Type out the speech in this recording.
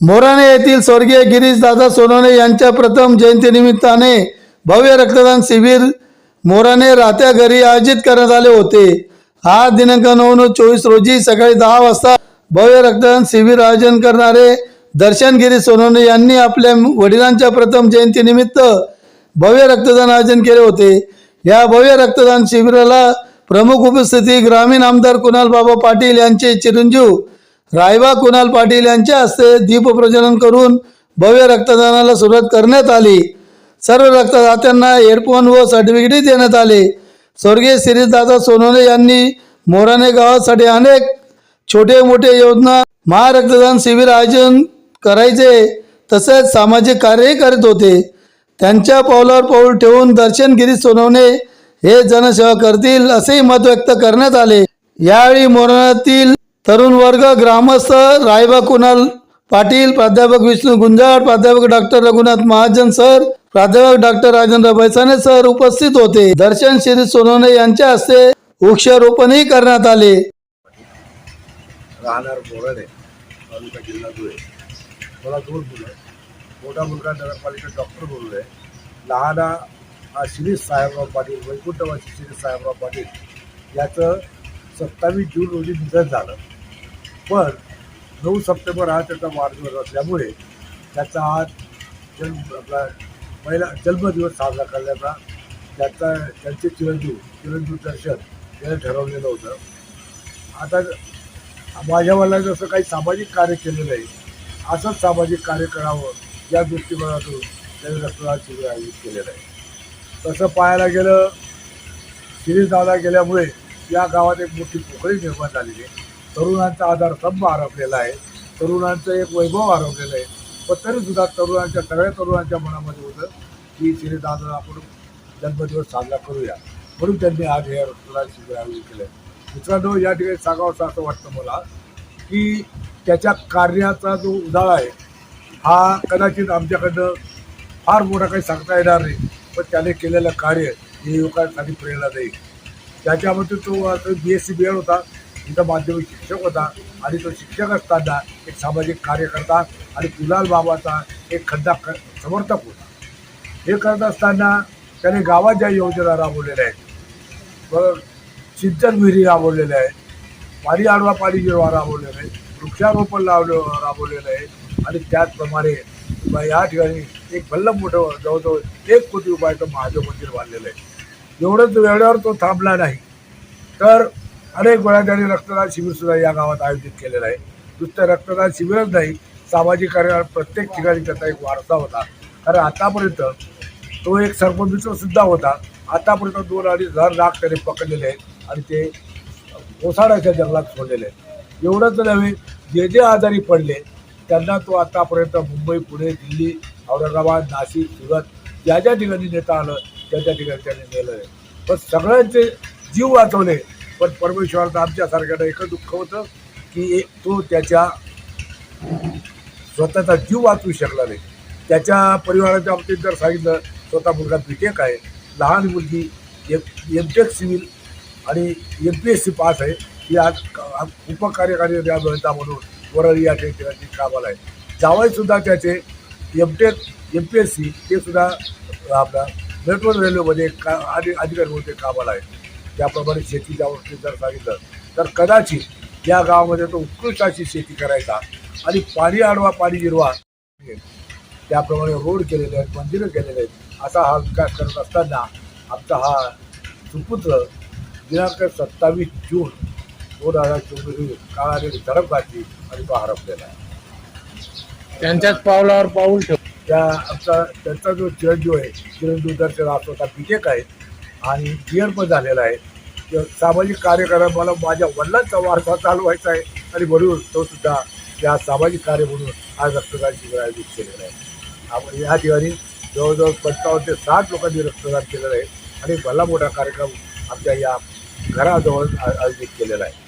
मोराणे येथील स्वर्गीय गिरीश दादा सोनवणे यांच्या प्रथम जयंतीनिमित्ताने भव्य रक्तदान शिबिर मोराणे राहत्या घरी आयोजित करण्यात आले होते. आज दिनांक नऊ नऊ चोवीस रोजी सकाळी दहा वाजता भव्य रक्तदान शिबिर आयोजन करणारे दर्शन गिरीश सोनवणे यांनी आपल्या वडिलांच्या प्रथम जयंतीनिमित्त भव्य रक्तदान आयोजन केले होते. या भव्य रक्तदान शिबिराला प्रमुख उपस्थिती ग्रामीण आमदार कुणाल बाबा पाटील यांचे चिरंजीव रायबा कुणाल पाटील यांच्या हस्ते दीपप्रज्वलन करून भव्य रक्तदानाला सुरुवात करण्यात आली. सर्व रक्तदात्यांना हेडफोन व सर्टिफिकेटही देण्यात आले. स्वर्गीय श्रीदादा सोनवणे यांनी मोराने गावासाठी अनेक छोटे मोठे योजना महारक्तदान शिबिर आयोजन करायचे तसेच सामाजिक कार्यही करत होते. त्यांच्या पावलावर पाऊल ठेवून दर्शनगिरी सोनवणे हे जनसेवा करतील असेही मत व्यक्त करण्यात आले. यावेळी मोरणातील तरुण वर्ग ग्रामस्थ रायबा कुणाल पाटील प्राध्यापक विष्णू गुंजाळ प्राध्यापक डॉक्टर रघुनाथ महाजन सर प्राध्यापक डॉक्टर राजेंद्र बैसाने सर उपस्थित होते. दर्शन श्री सोनवणे यांच्या हस्ते वृक्षारोपणही करण्यात आले. राहणार बोराडे तालुका जिल्हा धुळे. मला दोन मुलं मोठा मुलगा नगरपालिका डॉक्टर बोललो आहे लहाना हा श्री साहेबराव पाटील वैकुंठवासी श्री साहेबराव पाटील याचं सत्तावीस जून रोजी निधन झालं. पण नऊ सप्टेंबर हा त्याचा वाढदिवस असल्यामुळे त्याचा आज जन्म आपला पहिला जन्मदिवस साजरा करण्याचा त्याचा त्यांचे चिरंजीव चिरंजीव दर्शन याने ठरवलेलं होतं. आता माझ्या वडिलांनी जसं काही सामाजिक कार्य केलेलं आहे असंच सामाजिक कार्य करावं या दृष्टिकोनातून त्यांनी रक्तदान शिबिर आयोजित केलेलं आहे. तसं पाहायला गेलं दादा गेल्यामुळे या गावात एक मोठी पोकळी निर्माण झालेली आहे. तरुणांचा आधारस्तंभ हरपलेला आहे. तरुणांचं एक वैभव आरवलेलं आहे. पण तरीसुद्धा तरुणांच्या सगळ्या तरुणांच्या मनामध्ये होतं की श्रीदादा आपण जन्मदिवस साजरा करूया. म्हणून त्यांनी आज हे रक्तदान शिबिर आयोजित केलं आहे. मित्रांनो या ठिकाणी सांगावं असं वाटतं मला की त्याच्या कार्याचा जो उजाळा आहे हा कदाचित आमच्याकडनं फार मोठा काही सांगता येणार नाही. पण त्याने केलेलं कार्य हे युवकांसाठी प्रेरणा देईल. त्याच्यामध्ये तो B S C B Ed होता. तिथं माध्यमिक शिक्षक होता. आणि तो शिक्षक असताना एक सामाजिक कार्यकर्ता आणि कुलाल बाबाचा एक खड्डा क समर्थक होता. हे करत असताना त्याने गावात ज्या योजना राबवलेल्या आहेत सिंचन विहिरी राबवलेल्या आहेत पाणी आडवा पाणी जिरवा राबवलेलं आहे वृक्षारोपण लावलं राबवलेलं आहे आणि त्याचप्रमाणे या ठिकाणी एक भल्ल मोठं जवळजवळ एक कोटी रुपयाचं महादेव मंदिर बांधलेलं आहे. एवढंच वेळेवर तो थांबला नाही. तर अनेक वेळा त्यांनी रक्तदान शिबिरसुद्धा या गावात आयोजित केलेलं आहे. नुसतं रक्तदान शिबिरच नाही सामाजिक कार्य प्रत्येक ठिकाणी त्याचा एक वारसा होता. कारण आतापर्यंत तो एक सरपंच सुद्धा होता. आतापर्यंत दोन अडीच हजार लाख त्याने पकडलेले आहेत आणि ते ओसाडाच्या जंगलात सोडलेले आहेत. एवढंच नव्हे जे जे आजारी पडले त्यांना तो आतापर्यंत मुंबई पुणे दिल्ली औरंगाबाद नाशिक सुरत ज्या ज्या ठिकाणी नेता आलं त्या त्या ठिकाणी त्याने नेलं आहे. पण सगळ्यांचे जीव वाचवले. पण परमेश्वराचं आमच्यासारख्यानं एकच दुःख होतं की तो त्याच्या स्वतःचा जीव वाचवू शकला नाही. त्याच्या परिवाराच्या बाबतीत जर सांगितलं स्वतः मुलगा बीटेक आहे. लहान मुलगी एम एम टेक सिव्हिल आणि M P S C pass आहे. ही आज उपकार्यकारी अभियंता म्हणून वरळी या ठिकाणी कामाला आहे. जावईसुद्धा त्याचे M tech M P S C ते सुद्धा आपला मेट्रो रेल्वेमध्ये का अधि अधिकारी म्हणून ते कामाला आहेत. त्याप्रमाणे शेतीच्या बाबतीत जर सांगितलं तर कदाचित या गावामध्ये तो उत्कृष्ट अशी शेती करायचा आणि पाणी आडवा पाणी जिरवा त्याप्रमाणे रोड केलेले आहेत मंदिरं केलेले आहेत असा हा विकास करत असताना आमचा हा सुपुत्र दिनांक सत्तावीस जून दोन हजार चोवीस काळाने झडप घातली आणि तो हरपलेला आहे. त्यांच्याच पावलावर पाऊल ठेव त्या आमचा त्यांचा जो चिरंजीव आहे चिरंजीव दर्शन स्वतः विजेक आहे आणि बी पण झालेला आहे सामाजिक कार्य करा मला माझ्या वडिलांचा वारसा व्हायचा आहे आणि म्हणून तो सुद्धा त्या सामाजिक कार्य म्हणून आज रक्तदान शिबिर आयोजित केलेलं आहे. आपण या ठिकाणी जवळजवळ पंचावन्न ते साठ लोकांनी रक्तदान केलेलं आहे आणि भला मोठा कार्यक्रम आमच्या या घराजवळ आयोजित केलेला आहे.